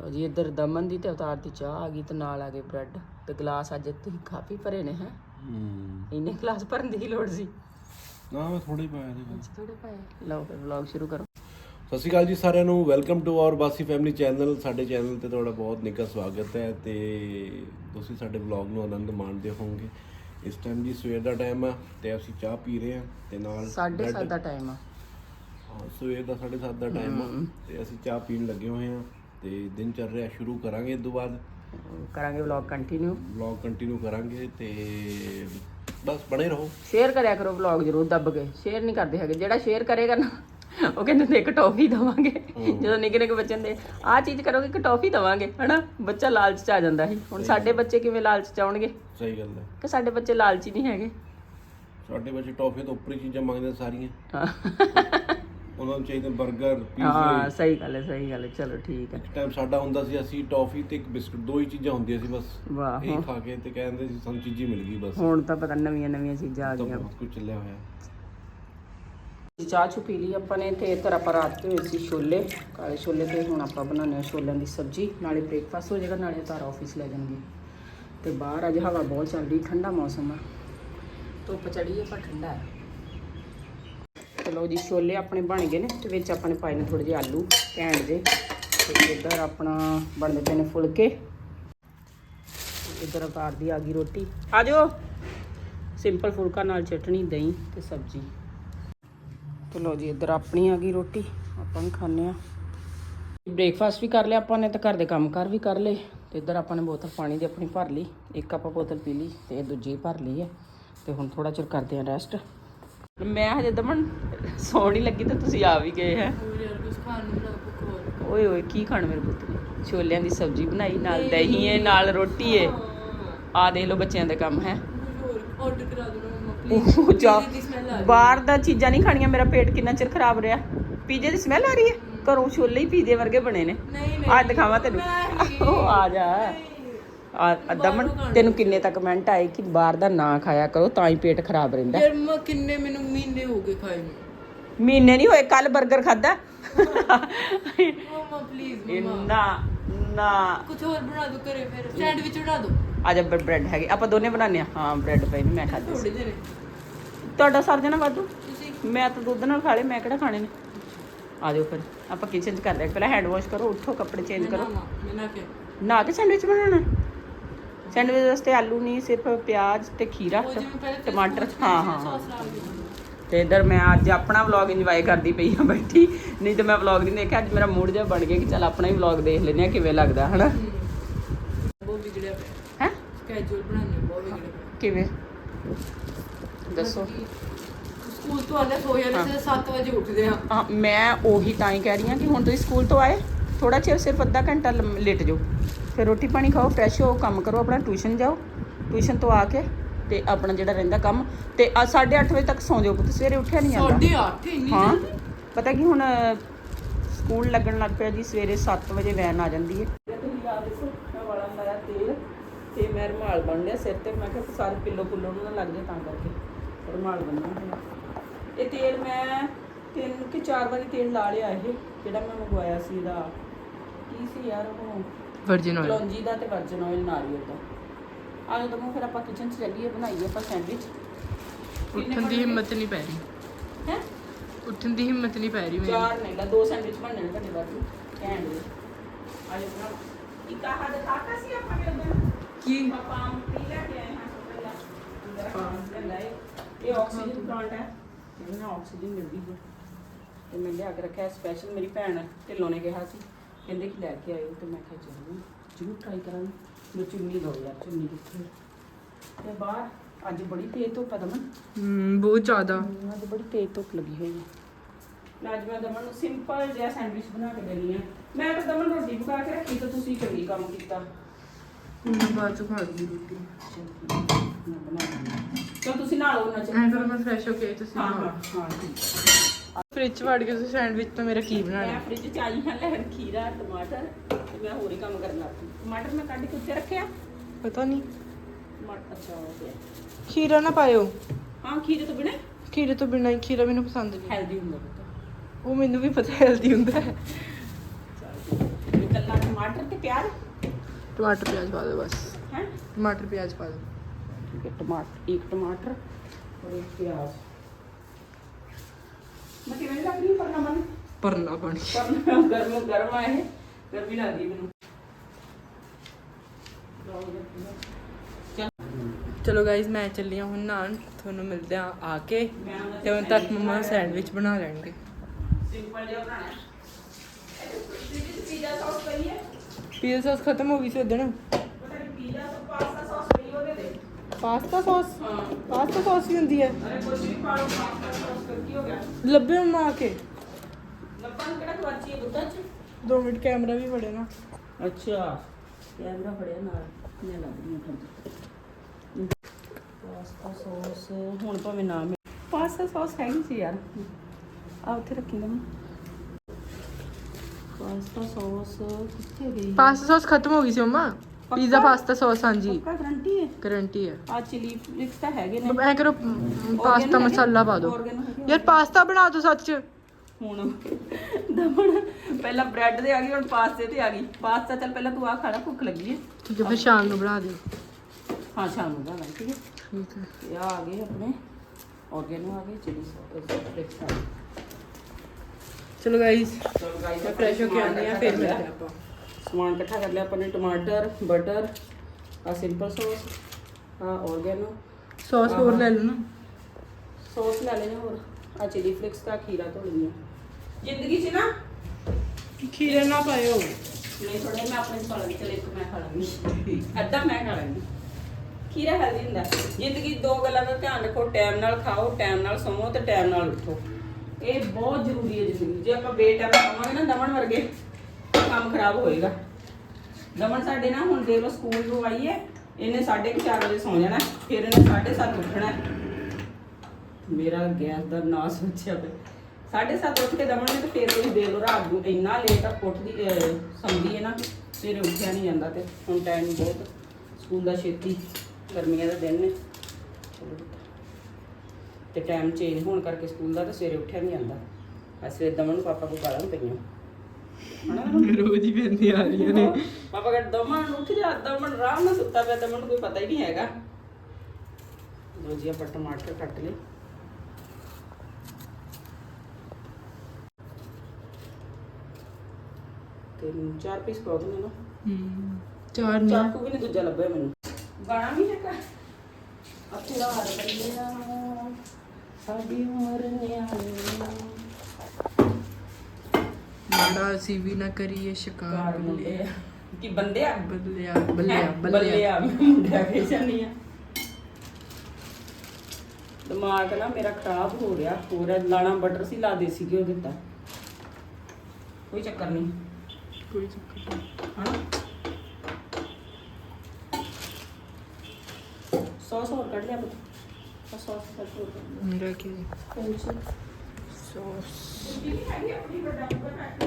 ਲਓ ਜੀ ਇੱਧਰ ਦਮਨ ਦੀ ਤੇ ਅਵਤਾਰ ਦੀ ਚਾਹ ਆ ਗਈ ਤੇ ਨਾਲ ਆ ਗਏ ਬ੍ਰੈਡ ਤੇ ਗਲਾਸ ਅੱਜ ਤੁਸੀਂ ਕਾਫੀ ਭਰੇ ਨੇ ਹੈ? ਹੂੰ। ਇੰਨੇ ਗਲਾਸ ਭਰਨ ਦੀ ਕੀ ਲੋੜ ਸੀ? ਨਾ ਮੈਂ ਥੋੜੇ ਪਾਇਆ ਸੀ ਥੋੜੇ ਪਾਏ। ਲਓ ਫਿਰ ਵਲੌਗ ਸ਼ੁਰੂ ਕਰੋ। ਸਤਿ ਸ਼੍ਰੀ ਅਕਾਲ ਜੀ ਸਾਰਿਆਂ ਨੂੰ। Welcome to our Bassi family channel. ਸਾਡੇ ਚੈਨਲ ਤੇ ਤੁਹਾਡਾ ਬਹੁਤ ਨਿੱਘਾ ਸਵਾਗਤ ਹੈ ਤੇ ਤੁਸੀਂ ਸਾਡੇ ਵਲੌਗ ਨੂੰ ਆਨੰਦ ਮਾਣਦੇ ਹੋਵੋਗੇ। ਇਸ ਟਾਈਮ ਜੀ ਸਵੇਰ ਦਾ ਟਾਈਮ ਆ ਤੇ ਅਸੀਂ ਚਾਹ ਪੀ ਰਹੇ ਹਾਂ ਤੇ ਨਾਲ 7:30 ਦਾ ਟਾਈਮ ਆ। ਹਾਂ, ਸਵੇਰ ਦਾ 7:30 ਦਾ ਟਾਈਮ ਆ ਤੇ ਅਸੀਂ ਚਾਹ ਪੀਣ ਲੱਗੇ ਹੋਏ ਹਾਂ। ਤੇ ਦਿਨ ਚੱਲ ਰਿਹਾ ਸ਼ੁਰੂ ਕਰਾਂਗੇ ਇਸ ਤੋਂ ਬਾਅਦ। ਕਰਾਂਗੇ ਵਲੌਗ ਕੰਟੀਨਿਊ ਵਲੌਗ ਕੰਟੀਨਿਊ ਕਰਾਂਗੇ ਤੇ ਬਸ ਬਣੇ ਰਹੋ। ਸ਼ੇਅਰ ਕਰਿਆ ਕਰੋ ਵਲੌਗ ਜਰੂਰ ਦੱਬ ਕੇ। ਸ਼ੇਅਰ ਨਹੀਂ ਕਰਦੇ ਹੈਗੇ। ਜਿਹੜਾ ਸ਼ੇਅਰ ਕਰੇਗਾ ਨਾ ਉਹ ਕਹਿੰਦੇ ਨੇ ਇੱਕ ਟੌਫੀ ਦਵਾਂਗੇ। ਜਦੋਂ ਨਿੱਕੇ ਨਿੱਕੇ ਬੱਚੇ ਦੇ ਆਹ ਚੀਜ਼ ਕਰੋਗੇ ਇੱਕ ਟੌਫੀ ਦਵਾਂਗੇ। ਹਨਾ? ਬੱਚਾ ਲਾਲਚ ਚ ਆ ਜਾਂਦਾ ਸੀ। ਹੁਣ ਸਾਡੇ ਬੱਚੇ ਕਿਵੇਂ ਲਾਲਚ ਚ ਆਉਣਗੇ? ਸਹੀ ਗੱਲ ਹੈ। ਕਿ ਸਾਡੇ ਬੱਚੇ ਲਾਲਚੀ ਨਹੀਂ ਹੈਗੇ। ਸਾਡੇ ਬੱਚੇ ਟੌਫੀ ਤੋਂ ਉੱਪਰ ਹੀ ਚੀਜ਼ਾਂ ਮੰਗਦੇ ਸਾਰੀਆਂ। ਹਾਂ। ਉਹਨਾਂ ਨੂੰ ਚਾਹੀਦੇ 버ਗਰ ਹਾਂ ਪੀਜ਼ੇ ਸਹੀ ਗੱਲ ਹੈ ਸਹੀ ਗੱਲ ਹੈ। ਚਲੋ ਠੀਕ ਹੈ। ਇੱਕ ਟਾਈਮ ਸਾਡਾ ਹੁੰਦਾ ਸੀ ਅਸੀਂ ਟੌਫੀ ਤੇ ਇੱਕ ਬਿਸਕੁਟ ਦੋ ਹੀ ਚੀਜ਼ਾਂ ਹੁੰਦੀਆਂ ਸੀ ਬਸ। ਵਾਹ ਇਹ ਖਾ ਕੇ ਤੇ ਕਹਿੰਦੇ ਸੀ ਸਾਨੂੰ ਚੀਜ਼ੀ ਮਿਲ ਗਈ ਬਸ। ਹੁਣ ਤਾਂ ਪਤਾ ਨਵੀਆਂ ਨਵੀਆਂ ਚੀਜ਼ਾਂ ਆ ਤਾਂ ਗਈਆਂ। ਬਹੁਤ ਕੁਝ ਚੱਲਿਆ ਹੋਇਆ। ਚਾਹ ਚੁ ਪੀ ਲਈ ਆਪਾਂ ਨੇ ਤੇ ਇੱਧਰ ਆਪਾਂ ਰਾਤ ਤੇ ਹੋਏ ਸੀ ਛੋਲੇ ਕਾਲੇ ਛੋਲੇ ਤੇ ਹੁਣ ਆਪਾਂ ਬਣਾਉਂਦੇ ਹਾਂ ਛੋਲਿਆਂ ਦੀ ਸਬਜ਼ੀ। ਨਾਲੇ ਬ੍ਰੇਕਫਾਸਟ ਹੋ ਜਾਏਗਾ ਨਾਲੇ ਤਾਰ ਆਫਿਸ ਲੈ ਜਾਣਗੇ। ਤੇ ਬਾਹਰ ਅੱਜ ਹਵਾ ਬਹੁਤ ਚੱਲ ਰਹੀ ਠੰਡਾ ਮੌਸਮ ਆ। ਧੁੱਪ ਚੜੀ ਹੈ ਪਰ ਠੰਡਾ ਹੈ। ਚਲੋ ਜੀ ਛੋਲੇ ਆਪਣੇ ਬਣ ਗਏ ਨੇ, ਤੇ ਵਿੱਚ ਆਪਾਂ ਨੇ ਪਾਏ ਨੇ ਥੋੜੇ ਜਿਹੇ ਆਲੂ ਘੈਂਟ ਜੇ ਤੇ ਇੱਧਰ ਆਪਣਾ ਬਣਦੇ ਪਏ ਨੇ ਫੁਲਕੇ। ਇੱਧਰ ਅਵਤਾਰ ਦੀ ਆ ਗਈ ਰੋਟੀ। ਆ ਜਾਓ। ਸਿੰਪਲ ਫੁਲਕਾ ਨਾਲ ਚਟਣੀ ਦਹੀਂ ਤੇ ਸਬਜ਼ੀ। ਤੇ ਲੋ ਜੀ ਇੱਧਰ ਆਪਣੀ ਆ ਗਈ ਰੋਟੀ, ਆਪਾਂ ਵੀ ਖਾਣੇ ਆ ਬ੍ਰੇਕਫਾਸਟ ਵੀ ਕਰ ਲਿਆ ਆਪਾਂ ਨੇ ਤੇ ਘਰ ਦੇ ਕੰਮ ਕਰ ਵੀ ਕਰ ਲਏ। ਤੇ ਇੱਧਰ ਆਪਾਂ ਨੇ ਬੋਤਲ ਪਾਣੀ ਦੀ ਆਪਣੀ ਭਰ ਲਈ। ਇੱਕ ਆਪਾਂ ਬੋਤਲ ਪੀ ਲਈ ਤੇ ਇਹ ਦੂਜੀ ਭਰ ਲਈ ਹੈ। ਤੇ ਹੁਣ ਥੋੜਾ ਚਿਰ ਕਰਦੇ ਆ ਰੈਸਟ ਮੈਂ ਹਜੇ ਦਮਨ ਸੌਣ ਹੀ ਲੱਗੀ ਤੇ ਤੁਸੀਂ ਆ ਵੀ ਗਏ ਹੈ। ਓਏ ਓਏ ਕੀ ਖਾਣ ਮੇਰੇ ਪੁੱਤ ਨੇ? ਛੋਲਿਆਂ ਦੀ ਸਬਜ਼ੀ ਬਣਾਈ ਨਾਲ ਦਹੀਂ ਹੈ ਨਾਲ ਰੋਟੀ ਹੈ। ਆ ਦੇਖ ਲਓ ਬੱਚਿਆਂ ਦਾ ਕੰਮ ਹੈ। ਆਰਡਰ ਕਰਾ ਦੋ ਉਹ ਜਾ ਬਾਹਰ ਦਾ ਚੀਜ਼ਾਂ ਨਹੀਂ ਖਾਣੀਆਂ ਮੇਰਾ ਪੇਟ ਕਿੰਨਾ ਚਿਰ ਖਰਾਬ ਰਿਹਾ। ਪੀਜ਼ੇ ਦੀ ਸਮੈਲ ਆ ਰਹੀ ਹੈ? ਘਰੋਂ ਛੋਲੇ ਹੀ ਪੀਜ਼ੇ ਵਰਗੇ ਬਣੇ ਨੇ। ਨਹੀਂ ਆ ਦਿਖਾਵਾਂ ਤੈਨੂੰ। ਉਹ ਆ ਜਾ। ਆ ਦਮਨ ਤੈਨੂੰ ਕਿੰਨੇ ਤੱਕ ਕਮੈਂਟ ਆਏ ਕਿ ਬਾਹਰ ਦਾ ਨਾ ਖਾਇਆ ਕਰੋ ਤਾਂ ਹੀ ਪੇਟ ਖਰਾਬ ਰਹਿੰਦਾ। ਯਾਰ ਮੈਂ ਕਿੰਨੇ ਮੈਨੂੰ ਮਹੀਨੇ ਹੋ ਗਏ ਖਾਏ ਨੂੰ। ਮਹੀਨੇ ਨਹੀਂ ਹੋਏ ਕੱਲ 버ਗਰ ਖਾਦਾ ਮਮਾ। ਪਲੀਜ਼ ਇੰਨਾ। ਨਾ ਕੁਝ ਹੋਰ ਬਣਾ ਦੋ ਘਰੇ ਫਿਰ ਸੈਂਡਵਿਚ ਬਣਾ ਦੋ। ਆ ਜਾ ਬ੍ਰੈਡ ਹੈਗੇ। ਆਪਾਂ ਦੋਨੇ ਬਣਾਉਂਦੇ ਆ ਹਾਂ ਬ੍ਰੈਡ ਪਏ ਨੇ ਮੈਂ ਖਾਦੇ ਥੋੜੇ ਜਿਹੇ ਤੁਹਾਡਾ ਸਰ ਜਾਣਾ ਵਾਧੂ ਮੈਂ ਤਾਂ ਦੁੱਧ ਨਾਲ ਖਾ ਲਏ ਮੈਂ ਕਿਹੜਾ ਖਾਣੇ ਨੇ? ਆ ਜਾਓ ਫਿਰ। ਆਪਾਂ ਕਿਚਨ 'ਚ ਕਰਦੇ ਪਹਿਲਾਂ ਹੈਂਡ ਵਾਸ਼ ਕਰੋ ਉੱਠੋ ਕੱਪੜੇ ਚੇਂਜ ਕਰੋ। ਮੈਂ ਨਾ ਕਿ ਨਾ ਕੇ ਸੈਂਡਵਿਚ ਬਣਾਉਣਾ? ਸੈਂਡਵਿਚ ਵਾਸਤੇ ਆਲੂ ਨਹੀਂ ਸਿਰਫ ਪਿਆਜ਼ ਤੇ ਖੀਰਾ ਟਮਾਟਰ। ਹਾਂ ਹਾਂ ਤੇ ਇਧਰ ਮੈਂ ਅੱਜ ਆਪਣਾ ਵਲੌਗ ਇੰਜੋਏ ਕਰਦੀ ਪਈ ਆ ਬੈਠੀ। ਨਹੀਂ ਤਾਂ ਮੈਂ ਵਲੌਗ ਨਹੀਂ ਦੇਖਿਆ ਅੱਜ ਮੇਰਾ ਮੂਡ ਜਿਹਾ ਬਣ ਗਿਆ ਕਿ ਚੱਲ ਆਪਣਾ ਹੀ ਵਲੌਗ ਦੇਖ ਲੈਂਦੇ ਆ ਕਿਵੇਂ ਲੱਗਦਾ ਹਨਾ? ਬਹੁਤ ਵਿਗੜਿਆ ਪਿਆ। ਹੈ? ਕੈਜੂਅਲ ਬਣਾਉਣੇ ਬਹੁਤ ਵਿਗੜਿਆ ਕਿਵੇਂ? ਦੱਸੋ। ਸਕੂਲ ਤੋਂ ਆਲੇ ਸੋ ਜਾਂਦੇ ਸੀ 7 ਵਜੇ ਉੱਠਦੇ ਆ ਮੈਂ ਉਹੀ ਤਾਂ ਹੀ ਕਹਿ ਰਹੀ ਹਾਂ ਕਿ ਹੁਣ ਤੁਸੀਂ ਸਕੂਲ ਤੋਂ ਆਏ? ਥੋੜਾ ਚਿਰ ਸਿਰਫ ਅੱਧਾ ਘੰਟਾ ਲੇਟ ਜਾਓ। ਫਿਰ ਰੋਟੀ ਪਾਣੀ ਖਾਓ ਫਰੈਸ਼ ਹੋ ਕੰਮ ਕਰੋ ਆਪਣਾ ਟਿਊਸ਼ਨ ਜਾਓ। ਟਿਊਸ਼ਨ ਤੋਂ ਆ ਕੇ ਤੇ ਆਪਣਾ ਜਿਹੜਾ ਰਹਿੰਦਾ ਕੰਮ ਤੇ 8:30 ਵਜੇ ਤੱਕ ਸੌਂ ਜਾਓ ਪੁੱਤ ਸਵੇਰੇ ਉੱਠਿਆ ਨਹੀਂ ਜਾਂਦਾ। 8:30 ਇੰਨੀ ਹਾਂ ਜਲਦੀ ਪਤਾ ਕੀ ਹੁਣ ਸਕੂਲ ਲੱਗਣ ਲੱਗ ਪਿਆ ਜੀ ਸਵੇਰੇ 7 ਵਜੇ ਵੈਨ ਆ ਜਾਂਦੀ ਹੈ ਤੁਸੀਂ ਆ ਦੇਖੋ ਮੈਂ ਵਾਲਾ ਲਾਇਆ ਤੇਲ ਤੇ ਮੈਂ ਰੁਮਾਲ ਬੰਨ ਲਿਆ ਸਿਰ ਤੇ ਮੈਂ ਕਿਹਾ ਸਾਰੇ ਪਿੱਲੋ ਪੁੱਲੋ ਨੂੰ ਨਾ ਲੱਗ ਜਾਏ ਤਾਂ ਕਰਕੇ। ਰੁਮਾਲ ਹੋਇਆ ਇਹ ਤੇਲ ਮੈਂ ਤਿੰਨ ਕਿ ਚਾਰ ਵਾਰੀ ਤੇਲ ਲਾ ਲਿਆ ਇਹ ਜਿਹੜਾ ਮੈਂ ਮੰਗਵਾਇਆ ਸੀ ਇਹਦਾ। ਕੀ ਸੀ ਯਾਰ ਉਹ ਵਰਜਨ ਕਲੌਂਜੀ ਦਾ ਤੇ ਵਰਜਨ ਆਇਲ ਨਾਰੀਅਲ ਦਾ ਆ ਜਦੋਂ ਮੈਂ ਫਿਰ ਆਪਾਂ ਕਿਚਨ 'ਚ ਚੱਲੀਏ ਬਣਾਈਏ ਆਪਾਂ ਸੈਂਡਵਿਚ ਉੱਠਣ ਦੀ ਹਿੰਮਤ ਨਹੀਂ ਪੈ ਰਹੀ। ਹੈ? ਉੱਠਣ ਦੀ ਹਿੰਮਤ ਨਹੀਂ ਪੈ ਰਹੀ ਚਾਰ ਨਹੀਂ ਲਾ ਦੋ ਸੈਂਡਵਿਚ ਬਣਨੇ ਨੇ ਤੁਹਾਡੇ ਬਾਅਦ। ਕਹਿਣ ਦੇ। ਆ ਜਾ ਬਣਾ ਇੱਕ ਆਹ ਦਿਖਾਤਾ ਸੀ ਆਪਾਂ ਨੇ ਉਦੋਂ? ਕੀ? ਆਪਾਂ ਆਮ ਪੀ ਲੈ ਕੇ ਆਏ ਹਾਂ ਪਹਿਲਾਂ। ਅੰਦਰ ਹਾਂ। ਲੈ ਇਹ ਆਕਸੀਜਨ ਪਲਾਂਟ ਹੈ। ਇਹਦੇ ਨਾਲ ਆਕਸੀਜਨ ਮਿਲਦੀ ਹੈ। ਤੇ ਮੈਂ ਲਿਆ ਕੇ ਰੱਖਿਆ ਸਪੈਸ਼ਲ ਮੇਰੀ ਭੈਣ ਢਿੱਲੋਂ ਨੇ ਕਿਹਾ ਸੀ। ਕਹਿੰਦੇ ਕਿ ਲੈ ਕੇ ਆਇਓ ਤੇ ਮੈਂ ਕਿਹਾ ਚਲੋ ਜ਼ਰੂਰ ਟਰਾਈ ਕਰਾਂਗੇ। ਮੈਂ ਚੁੰਨੀ ਦੋ ਯਾਰ ਚੁੰਨੀ ਕਿੱਥੇ ਤੇ ਬਾਹਰ ਅੱਜ ਬੜੀ ਤੇਜ਼ ਧੁੱਪ ਆ ਦਮਨ। ਹਮ ਬਹੁਤ ਜ਼ਿਆਦਾ। ਅੱਜ ਬੜੀ ਤੇਜ਼ ਧੁੱਪ ਲੱਗੀ ਹੋਈ ਹੈ ਅੱਜ ਮੈਂ ਦਮਨ ਨੂੰ ਸਿੰਪਲ ਜਿਹਾ ਸੈਂਡਵਿਚ ਬਣਾ ਕੇ ਦੇਣੀ ਆ। ਮੈਂ ਤਾਂ ਦਮਨ ਰੋਟੀ ਪਕਾ ਕੇ ਰੱਖੀ ਤਾਂ ਤੁਸੀਂ ਚੰਗੀ ਕੰਮ ਕੀਤਾ। ਮੈਂ ਬਾਅਦ ਚ ਖਾ ਲਈ ਰੋਟੀ। ਚਲ ਤੁਸੀਂ ਨਾਲ ਉਹਨਾਂ ਚ ਐਂ ਕਰੋ ਮੈਂ ਫਰੈਸ਼ ਹੋ ਕੇ ਤੁਸੀਂ ਹਾਂ ਹਾਂ ਹਾਂ ਠੀਕ ਫ੍ਰਿਜ ਵੜ ਕੇ ਤੁਸੀਂ ਸੈਂਡਵਿਚ ਤੋਂ ਮੇਰਾ ਕੀ ਬਣਾਣਾ ਮੈਂ ਫ੍ਰਿਜ ਚ ਆਈ ਹਾਂ ਲੈਣ ਖੀਰਾ ਟਮਾਟਰ ਤੇ ਮੈਂ ਹੋਰ ਹੀ ਕੰਮ ਕਰਨ ਲੱਗ ਪਈ ਟਮਾਟਰ ਮੈਂ ਕੱਢ ਕੇ ਉੱਤੇ ਰੱਖਿਆ ਪਤਾ ਨਹੀਂ ਟਮਾਟਰ ਅੱਛਾ ਹੋ ਗਿਆ ਖੀਰਾ ਨਾ ਪਾਇਓ ਹਾਂ ਖੀਰੇ ਤੋਂ ਬਿਨਾ ਖੀਰੇ ਤੋਂ ਬਿਨਾਂ ਹੀ ਖੀਰਾ ਮੈਨੂੰ ਪਸੰਦ ਨਹੀਂ ਹੈਲਦੀ ਹੁੰਦਾ ਪੁੱਤ ਉਹ ਮੈਨੂੰ ਵੀ ਪਤਾ ਹੈਲਦੀ ਹੁੰਦਾ ਹੈ ਚੱਲ ਕੱਲਾ ਟਮਾਟਰ ਟਮਾਟਰ ਤੇ ਪਿਆਜ਼ टमाटर प्याज पा दो बस ਹੈ टमाटर प्याज पा दो ठीक है टमाटर एक टमाटर और एक प्याज ਚਲੋ ਗਾਇਜ਼ ਮੈਂ ਚੱਲੀ ਹਾਂ ਹੁਣ ਨਾਨ ਤੁਹਾਨੂੰ ਮਿਲਦੇ ਆ ਆ ਕੇ ਤੇ ਹੁਣ ਤੱਕ ਮਮਾ ਸੈਂਡਵਿਚ ਬਣਾ ਲੈਣਗੇ। ਸਿੰਪਲ ਜਿਹਾ ਬਣਾਣਾ ਪੀਜ਼ਾ ਸੌਸ ਪਈ ਹੈ? ਪੀਜ਼ਾ ਸੌਸ ਖਤਮ ਹੋ ਗਈ ਸੀ ਉਦੋਂ ਪਤਾ ਨਹੀਂ pizza sauce pasta pasta sauce? ਹਾਂ। ਪਾਸਤਾ ਸੌਸ ਵੀ ਹੁੰਦੀ ਹੈ। ਅਰੇ ਕੁਝ ਵੀ ਪਾ ਲਓ ਪਾਸਤਾ ਸੌਸ ਕਰ ਕੀ ਹੋ ਗਿਆ? ਲੱਭੇ ਮੰਮਾ ਆ ਕੇ। ਲੱਭਾਂ ਕਿਹੜਾ ਖਵਾਚੀ ਹੈ ਦੁੱਧਾ ਚ? 2 ਮਿੰਟ ਕੈਮਰਾ ਵੀ ਫੜੇ ਨਾ। ਅੱਛਾ। ਕੈਮਰਾ ਫੜਿਆ ਨਾਲ। ਮੈਂ ਲੱਗ ਰਹੀ ਹਾਂ ਪਾਸਤਾ ਸੌਸ। ਹੁਣ ਭਾਵੇਂ ਨਾ ਮਿਲ ਪਾਸਤਾ ਸੌਸ ਹੈਗੀ ਸੀ ਯਾਰ। ਆ ਉੱਥੇ ਰੱਖੀ ਦਮ ਪਾਸਤਾ ਸੌਸ ਕਿੱਥੇ ਗਈ? ਪਾਸਤਾ ਸੌਸ ਖਤਮ ਹੋ ਗਈ ਸੀ ਮੰਮਾ। ਪੀਜ਼ਾ? ਪਾਸਤਾ ਸੌਸ ਹਾਂਜੀ। ਪੱਕਾ ਗਰੰਟੀ ਹੈ? ਗਾਰੰਟੀ ਹੈ। ਆ ਚਿਲੀ ਫਲਿਕਸ ਤਾਂ ਹੈਗੇ ਨੇ। ਐ ਕਰੋ ਪਾਸਤਾ? ਮਸਾਲਾ ਪਾ ਦਿਓ। Organ ਹੈਗੇ? ਯਾਰ ਪਾਸਤਾ ਬਣਾ ਦਿਓ ਸੱਚ। ਹੁਣ ਦਮਣ ਪਹਿਲਾਂ ਬ੍ਰੈਡ ਤੇ ਆ ਗਈ ਹੁਣ ਪਾਸਤੇ ਤੇ ਆ ਗਈ। ਪਾਸਤਾ ਚੱਲ ਪਹਿਲਾਂ ਤੂੰ ਆ ਖਾਣਾ ਭੁੱਖ ਲੱਗੀ ਹੈ। ਠੀਕ ਹੈ ਫਿਰ ਸ਼ਾਮ ਨੂੰ ਬਣਾ ਦਿਓ। ਹਾਂ ਸ਼ਾਮ ਨੂੰ ਬਣਾ ਠੀਕ ਹੈ? ਠੀਕ ਹੈ। ਤੇ ਆ ਆ ਗਏ ਆਪਣੇ ਆਰਗੈਨੋ ਆ ਗਏ ਚਿਲੀ ਫਲਿਕਸ ਆ ਗਏ। ਚਲੋ ਗਾਇਜ਼ ਚਲੋ ਗਾਈਸ ਮੈਂ ਫਰੈਸ਼ ਹੋ ਕੇ ਆਉਂਦੇ ਆ ਫਿਰ ਮਿਲਦੇ ਆਪਾਂ। ਸਮਾਨ ਇਕੱਠਾ ਕਰ ਲਿਆ ਆਪਾਂ ਨੇ ਟਮਾਟਰ ਬਟਰ ਆ ਸਿੰਪਲ ਸੌਸ ਆ ਆਰਗੈਨੋ ਸੌਸ ਹੋਰ ਲੈ ਲਓ ਨਾ। ਸੌਸ ਲੈ ਲੈਣੇ ਹੋਰ। ਆ ਚਿਲੀ ਫਲਿਕਸ ਦਾ ਖੀਰਾ ਧੋ ਲਿਆ ਜ਼ਿੰਦਗੀ 'ਚ ਨਾ ਖੀਰੇ ਨਾ ਪਾਇਓ। ਨਹੀਂ ਥੋੜੇ ਮੈਂ ਆਪਣੇ ਚ ਪਾ ਲਾਂਗੀ ਚਲ ਇੱਕ ਮੈਂ ਖਾ ਲਾਂਗੀ। ਅੱਧਾ ਮੈਂ ਖਾ ਲਾਂਗੀ। ਖੀਰਾ ਹੈਲਦੀ ਹੁੰਦਾ। ਜ਼ਿੰਦਗੀ ਦੋ ਗੱਲਾਂ ਦਾ ਧਿਆਨ ਰੱਖੋ ਟਾਈਮ ਨਾਲ ਖਾਓ ਟਾਈਮ ਨਾਲ ਸੌਵੋ ਤੇ ਟਾਈਮ ਨਾਲ ਉੱਠੋ। ਇਹ ਬਹੁਤ ਜ਼ਰੂਰੀ ਹੈ ਜ਼ਿੰਦਗੀ। ਜੇ ਆਪਾਂ ਬੇਟਾਈਮ ਖਾਵਾਂਗੇ ਨਾ ਦਮਨ ਵਰਗੇ ਕੰਮ ਖਰਾਬ ਹੋਏਗਾ। ਦਮਨ ਸਾਡੇ ਨਾ ਹੁਣ ਦੇਖ ਲਓ ਸਕੂਲ ਤੋਂ ਆਈ ਹੈ। ਇਹਨੇ 4:30 ਵਜੇ ਸੌ ਜਾਣਾ ਫਿਰ ਇਹਨੇ 7:30 ਉੱਠਣਾ ਮੇਰਾ ਗੈਸ ਦਾ ਨਾ ਸੋਚਿਆ ਸਾਢੇ 7:30 ਉੱਠ ਕੇ ਦਮਨ ਨੇ ਤੇ ਫਿਰ ਤੁਸੀਂ ਦੇਖ ਲਓ ਰਾਤ ਨੂੰ ਇੰਨਾ ਲੇਟ ਤੱਕ ਉੱਠਦੀ ਸੌਂਦੀ ਹੈ ਨਾ, ਸਵੇਰੇ ਉੱਠਿਆ ਨਹੀਂ ਜਾਂਦਾ ਤੇ ਹੁਣ ਟਾਈਮ ਬਹੁਤ ਸਕੂਲ ਦਾ ਛੇਤੀ, ਗਰਮੀਆਂ ਦਾ ਦਿਨ ਨੇ। ਤੇ ਟਾਈਮ ਚੇਂਜ ਹੋਣ ਕਰਕੇ ਸਕੂਲ ਦਾ ਤਾਂ ਸਵੇਰੇ ਉੱਠਿਆ ਨਹੀਂ ਜਾਂਦਾ। ਅਸਲੇ ਦਮਨ ਨੂੰ ਪਾਪਾ ਕੋਲ ਗਾਲਾਂ ਪਈਆਂ। ਰੋਜ਼ ਹੀ ਪੈਂਦੀ ਆ ਰਹੀਆਂ ਨੇ। ਪਾਪਾ ਕਹਿੰਦੇ ਦਮਨ ਉੱਠ ਜਾ ਦਮਨ ਆਰਾਮ ਨਾਲ ਸੁੱਤਾ ਪਿਆ ਦਮਨ ਨੂੰ ਕੋਈ ਪਤਾ ਹੀ ਨਹੀਂ ਹੈਗਾ। ਲੋ ਜੀ ਆਪਾਂ ਟਮਾਟਰ ਕੱਟ ਲਏ। ਤੇ ਚਾਰ ਪੀਸ ਪਾਉ ਦਿੰਦੇ ਨਾ। ਹਮ, ਚਾਰ ਨਹੀਂ ਚਾਕੂ ਵੀ ਨਹੀਂ ਦੂਜਾ ਲੱਭਿਆ ਮੈਨੂੰ। ਗਾਣਾ ਵੀ ਹੈਗਾ। ਅਥਰਾ ਬੱਲਿਆ ਸਾਡੀ ਉਮਰ ਨਿਆਣੀ ਮਾੜਾ ਅਸੀਂ ਵੀ ਨਾ ਕਰੀਏ ਸ਼ਿਕਾਰ ਕਾਰ ਮੁੰਡੇ ਕੀ ਬੰਦੇ ਆ? ਬੱਲਿਆ ਬੱਲਿਆ ਹੈਂ? ਬੱਲਿਆ ਬੱਲਿਆ ਮੁੰਡਾ ਕੇ ਜਾਨੀ ਆ। ਦਿਮਾਗ ਨਾ ਮੇਰਾ ਖਰਾਬ ਹੋ ਰਿਹਾ। ਹੋ ਰਿਹਾ ਲਾਣਾ ਬਟਰ ਸੀ ਲਾ ਦੇਸੀ ਘਿਓ ਦਿੱਤਾ। ਕੋਈ ਚੱਕਰ ਨਹੀਂ। ਕੋਈ ਚੱਕਰ ਨਹੀਂ। ਹਾਂ ਸੌਸ ਹੋਰ ਕੱਢ ਲਿਆ ਬਤ ਸੌਸ ਕੱਢ ਹੋਰ ਮੇਰਾ ਕੀ? ਸੌਸ। ਹੈਗੀ ਆਪਣੀ ਮੁੱਕਾ ਕੱਟ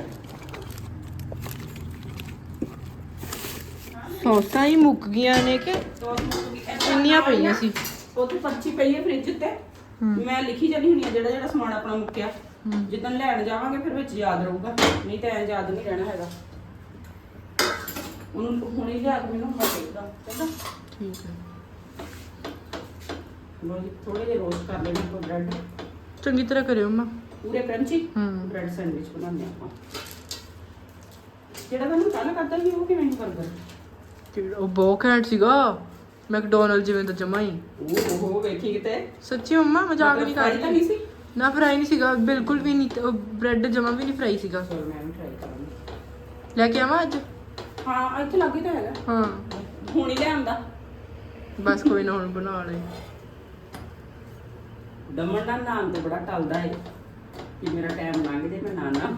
ਸੌਸਾਂ ਹੀ ਮੁੱਕ ਗਈਆਂ ਨੇ ਕਿ ਇੰਨੀਆਂ ਪਈਆਂ ਸੀ। ਉਹ ਤੇ ਪਰਚੀ ਪਈ ਹੈ ਫ੍ਰਿਜ ਤੇ ਮੈਂ ਲਿਖੀ ਜਾਨੀ ਹੁੰਨੀ ਆ ਜਿਹੜਾ ਜਿਹੜਾ ਸਮਾਨ ਆਪਣਾ ਮੁੱਕਿਆ। ਜਿੱਦਣ ਲੈਣ ਜਾਵਾਂਗੇ ਫਿਰ ਵਿੱਚ ਯਾਦ ਰਹੂਗਾ। ਨਹੀਂ ਤਾਂ ਐਂ ਯਾਦ ਨਹੀਂ ਰਹਿਣਾ ਹੈਗਾ। ਉਹਨੂੰ ਹੁਣੇ ਲਿਆ ਕੇ ਮੈਨੂੰ ਦੇਖਦਾ ਚੰਗਾ। ਠੀਕ ਹੈ। ਥੋੜੇ ਜਿਹੇ ਰੋਸਟ ਕਰ ਲੈਣੇ ਕੋ ਬ੍ਰੈਡ ਚੰਗੀ ਤਰ੍ਹਾਂ ਕਰਿਓ ਮਾਂ। ਪੂਰੇ ਕਰੰਚੀ। ਬ੍ਰੈਡ ਸੈਂਡਵਿਚ ਬਣਾਉਂਦੇ ਆਪਾਂ। ਜਿਹੜਾ ਤੁਹਾਨੂੰ ਕੱਲ ਕਰਦਾ ਸੀ ਉਹ ਕਿਵੇਂ ਬਰਗਰ ਕਿਹੜਾ ਉਹ ਬਹੁਤ ਘੈਂਟ ਸੀਗਾ। ਮੈਕਡੋਨਲਡ ਜਿਵੇਂ ਦਾ ਜਮਾ ਹੀ। ਉਹ ਉਹ ਵੇਖੀ ਕਿਤੇ? ਸੱਚੀ ਮੰਮਾ ਮਜ਼ਾਕ ਨਹੀਂ ਨਹੀਂ ਕਰਦੀ ਸੀ? ਨਾ ਫਰਾਈ ਨਹੀਂ ਸੀਗਾ ਬਿਲਕੁਲ ਵੀ ਨਹੀਂ ਬ੍ਰੈਡ ਜਮਾ ਵੀ ਨਹੀਂ ਫਰਾਈ ਸੀਗਾ। ਚਲੋ ਮੈਂ ਵੀ ਟਰਾਈ ਕਰਾਂਗੀ। ਲੈ ਕੇ ਆਵਾਂ ਅੱਜ? ਹਾਂ ਇੱਥੇ ਲੱਗੇ ਤਾਂ ਹੈਗਾ। ਹਾਂ। ਹੁਣ ਹੀ ਲਿਆਂਦਾ ਬਸ ਕੋਈ ਨਾ ਹੁਣ ਬਣਾ ਲੈ। ਦਮਨ ਦਾ ਨਾਮ ਤੇ ਬੜਾ ਟਲਦਾ ਏ। ਕਿ ਮੇਰਾ ਟਾਈਮ ਲੰਘ ਜੇ ਮੈਂ ਨਾ ਨਾ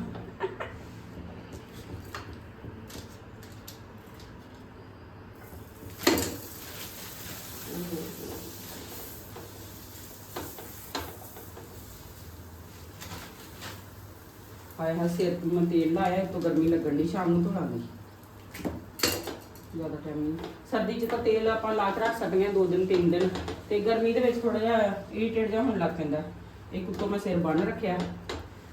ਹਾਏ ਹਾਂ ਸਿਰ ਤੇ ਮੈਂ ਤੇਲ ਲਾਇਆ ਤੋਂ ਗਰਮੀ ਲੱਗਣ ਦੀ ਸ਼ਾਮ ਨੂੰ ਧੋਲਾਂਗੀ ਜ਼ਿਆਦਾ ਟਾਈਮ ਨਹੀਂ ਸਰਦੀ 'ਚ ਤਾਂ ਤੇਲ ਆਪਾਂ ਲਾ ਕੇ ਰੱਖ ਸਕਦੇ ਹਾਂ ਦੋ ਦਿਨ ਤਿੰਨ ਦਿਨ। ਤੇ ਗਰਮੀ ਦੇ ਵਿੱਚ ਥੋੜਾ ਜਿਹਾ ਇਰੀਟੇਟ ਜਿਹਾ ਹੋਣ ਲੱਗ ਪੈਂਦਾ। ਇੱਕ ਉੱਤੋਂ ਮੈਂ ਸਿਰ ਬੰਨ ਰੱਖਿਆ।